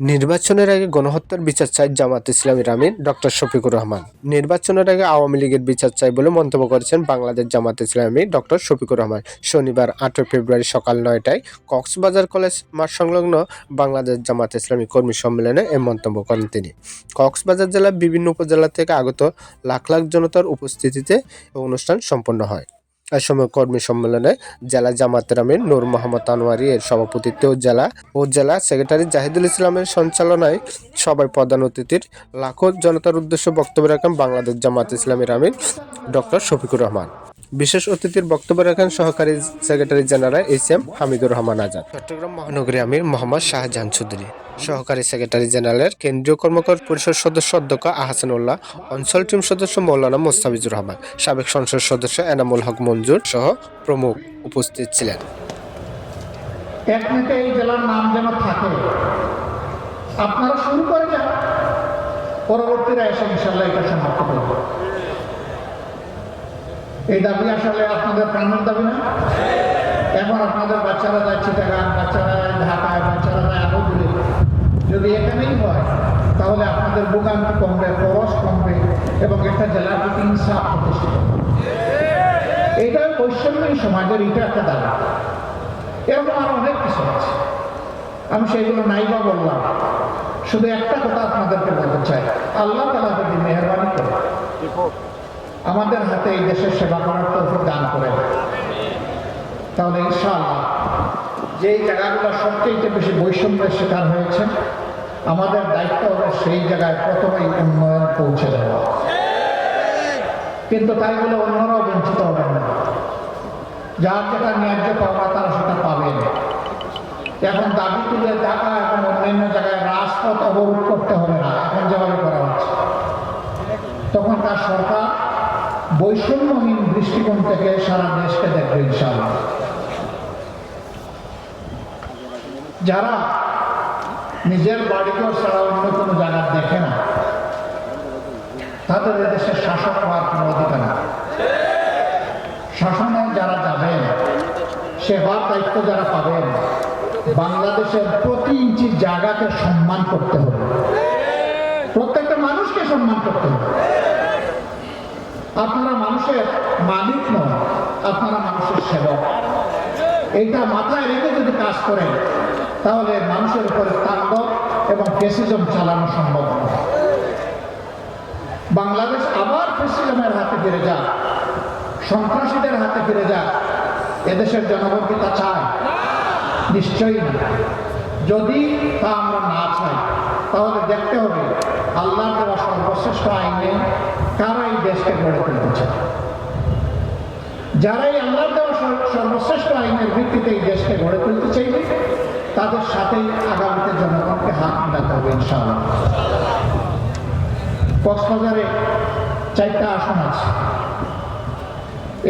নির্বাচনের আগে গণহত্যার বিচার চাই জামাত ইসলামীর আমির ডক্টর শফিকুর রহমান। নির্বাচনের আগে আওয়ামী লীগের বিচার চাই বলে মন্তব্য করেছেন বাংলাদেশ জামাত ইসলামী, ডক্টর শফিকুর রহমান। শনিবার আটই ফেব্রুয়ারি সকাল নয়টায় কক্সবাজার কলেজ মাঠ সংলগ্ন বাংলাদেশ জামাত ইসলামী কর্মী সম্মেলনে এ মন্তব্য করেন তিনি। কক্সবাজার জেলার বিভিন্ন উপজেলা থেকে আগত লাখ লাখ জনতার উপস্থিতিতে অনুষ্ঠান সম্পন্ন হয়। সময় কর্মী সম্মেলনে জেলা জামাতের আমির নূর মোহাম্মদ আনোয়ারি এর সভাপতিত্বে ও জেলা ও জেলা সেক্রেটারি জাহিদুল ইসলামের সঞ্চালনায় সবাই প্রধান অতিথির লাখো জনতার উদ্দেশ্যে বক্তব্য রাখেন বাংলাদেশ জামাত ইসলামের আমির ডক্টর শফিকুর রহমান। বিশেষ অতিথির বক্তব্য রাখেন সহকারী secretary general S M Hamidur Rahman Azad. Chittagong মহানগরী আমির মোহাম্মদ শাহজাহান চৌধুরী সহকারী সেক্রেটারি জেনারেলের কেন্দ্রীয় কর্মকর পরিষদ সদস্য অধ্যক্ষ আহসানুল্লাহ অঞ্চল টিম সদস্য মৌলানা মোস্তাফিজুর রহমান সাবেক সংসদ সদস্য এনামুল হক মঞ্জুর সহ প্রমুখ উপস্থিত ছিলেন। এই জেলার নাম যেন থাকে। আপনারা শুরু করে যান। পরবর্তীরা এসে ইনশাল্লাহ এটা সমাপ্ত করবে। এই দাবি আসলে আপনাদের প্রাণের দাবি না? এখন আপনাদের বাচ্চারা যায় চিটাগান বাচ্চারা যায় ঢাকায় বাচ্চারা যায় আরও দূরে যদি এখানেই হয়, তাহলে আপনাদের বুকান্তি কমবে, খরচ কমবে এবং একটা জেলার প্রতি ইনসাফ প্রতিষ্ঠিত হবে। এইটা বৈষম্যী সমাজের, এটা একটা দাবি। এরকম আরও অনেক কিছু আছে। আমি সেইগুলো নাই বা বললাম। শুধু একটা কথা আপনাদেরকে বলতে চাই। আল্লাহ তালা যদি মেহরবানি করে আমাদের হাতে এই দেশের সেবা করার তৌফিক দান করে। তাহলে ইনশাআল্লাহ যেই জায়গাগুলো সবচেয়ে বেশি বৈষম্যের শিকার হয়েছে, আমাদের দায়িত্ব হবে সেই জায়গায় প্রথমেই উন্নয়ন পৌঁছে দেওয়া। কিন্তু তাই বলে অন্যরাও বঞ্চিত হবেন না। যার যেটা ন্যায্য পাওয়া তারা সেটা পাবেন। এখন দাবি তুলে টাকা এবং অন্যান্য জায়গায় রাজপথ অবরোধ করতে হবে না, এখন যেভাবে করা হচ্ছে। তখন তার সরকার বৈষম্যহীন দৃষ্টিকোণ থেকে সারা দেশকে দেখবে ইনশাআল্লাহ। যারা নিজের বাড়িঘর ছাড়া অন্য কোনো জায়গা দেখে না, তাদের এদেশের শাসক হওয়ার কোনো অধিকার নেই। শাসনে যারা যাবেন সেবার দায়িত্ব যারা পাবেন বাংলাদেশের প্রতি ইঞ্চি জায়গাকে সম্মান করতে হবে। প্রত্যেকটা মানুষকে সম্মান করতে হবে। আপনারা মানুষের মালিক নন, আপনারা মানুষের সেবক। এইটা মাথায় রেখে যদি কাজ করেন, তাহলে মানুষের উপরে তাণ্ডব এবং ফেসিজম চালানো সম্ভব নয় বাংলাদেশ আবার ফেসিজমের হাতে ফিরে যাক, সন্ত্রাসীদের হাতে ফিরে যাক, এদেশের জনগণ কি তা চায়? নিশ্চয়ই না। যদি তা আমরা না চাই, তাহলে দেখতে হবে আল্লাহ দেওয়া সর্বশ্রেষ্ঠ আইনে দেশকে গড়ে চায় যারাই আল্লাহ দেওয়া সর্বশ্রেষ্ঠ আইনের ভিত্তিতে এই দেশকে গড়ে তুলতে চাইবে, তাদের সাথেই আগামীতে জনগণকে হাত মেলাতে হবে, ইনশাআল্লাহ। কক্সবাজারে চারটা আসন আছে।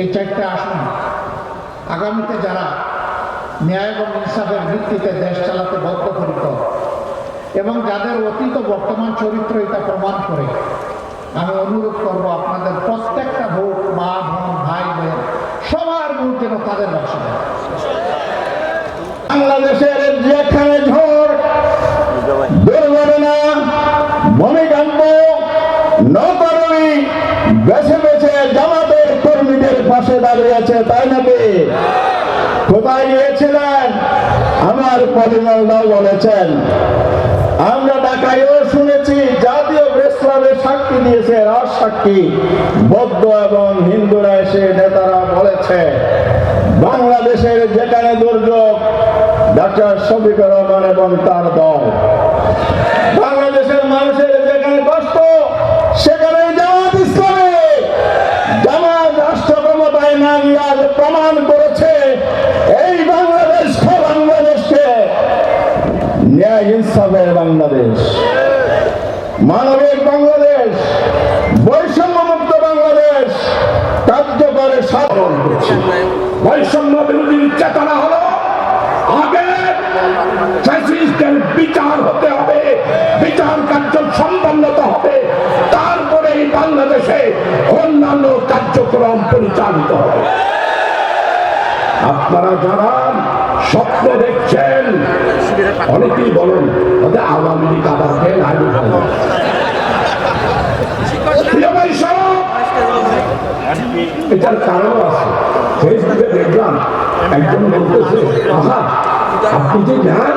এই চারটা আসন আগামীতে যারা ন্যায় এবং ইনসাফের ভিত্তিতে দেশ চালাতে বদ্ধপরিকর এবং যাদের অতীত বর্তমান চরিত্র এটা প্রমাণ করে আমি অনুরোধ করব আপনাদের প্রত্যেকটা ভোট মা বোন ভাই বোন সবার ভোট যেন তাদের বাসা দেয় বাংলাদেশের যেখানে ঝড় দুর্ঘটনা ভূমিকম্প নৌকরণী বেছে বেছে জামাতের কর্মীদের পাশে তাই নাকি? কোথায় গিয়েছিলেন? আমার পরিমলদাও বলেছেন। আমরা ঢাকায়ও শুনেছি, জাতীয় প্রেস সাক্ষী দিয়েছে, রাজ সাক্ষী। বৌদ্ধ এবং হিন্দুরা এসে নেতারা বলেছে, বাংলাদেশের যেখানে দুর্যোগ ডাক্তার শফিকুর রহমান এবং তার দল। বাংলাদেশের মানুষের যেখানে কষ্ট সেখানে জামাত ইসলামী। জামাত রাষ্ট্র ক্ষমতায় না প্রমাণ করেছে, এই বাংলাদেশ বাংলাদেশকে? ন্যায় ইনসাফের বাংলাদেশ। মানবিক বাংলাদেশ, বৈষম্যমুক্ত বাংলাদেশ, কার্যকরে সাধন করছে। বৈষম্য বিরোধী চেতনা হলো বিচার হতে হবে, বিচার কার্য সম্পন্ন হবে। তারপরে এই বাংলাদেশে অন্যান্য কার্যক্রম পরিচালিত হবে। আপনারা যারা স্বপ্ন দেখছেন, অনেকেই বলেন আওয়ামী লীগ আবার দেন এটার কারণ আছে। ফেসবুকে দেখলাম, একজন বলতেছে আপনি যে জ্ঞান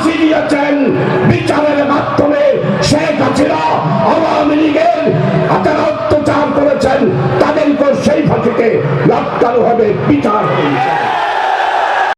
ফাঁসি দিয়েছেন